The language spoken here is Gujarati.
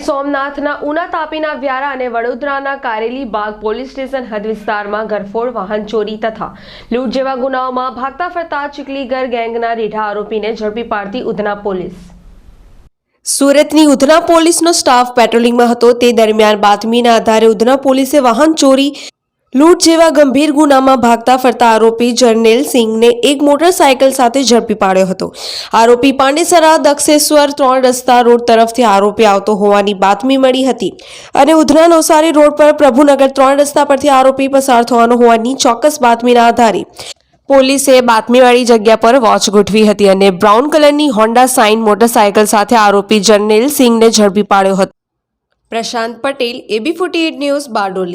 સોમનાથના ઉના તાપીના વ્યારા અને વડોદરાના કારેલી બાગ પોલીસ સ્ટેશન હદ વિસ્તારમાં ઘરફોડ, વાહન ચોરી તથા લૂંટ જેવા ગુનાઓમાં ભાગતા ફરતા ચીકલીગર ગેંગના રીઢા આરોપીને ઝડપી પાડતી ઉધના પોલીસ. સુરતની ઉધના પોલીસનો સ્ટાફ પેટ્રોલિંગમાં હતો. તે દરમિયાન બાતમીના આધારે ઉધના પોલીસે વાહન ચોરી લૂંટ જેવા ગંભીર ગુનામાં ભાગતા ફરતા આરોપી જર્નેલ સિંઘને એક મોટરસાયકલ સાથે ઝડપી પાડ્યો હતો. આરોપી પાંડેસરા દક્ષેશ્વર ત્રણ રસ્તા રોડ તરફથી આરોપી આવતો હોવાની બાતમી મળી હતી અને ઉધના નવસારી રોડ પર પ્રભુનગર ત્રણ રસ્તા પરથી આરોપી પસાર થવાનો હોવાની ચોક્કસ બાતમીના આધારે પોલીસે બાતમીવાળી જગ્યા પર વોચ ગોઠવી હતી અને બ્રાઉન કલરની હોન્ડા સાઇન મોટરસાયકલ સાથે આરોપી જર્નેલ સિંઘને ઝડપી પાડ્યો હતો. Prashant Patel, AB forty news Bardoli.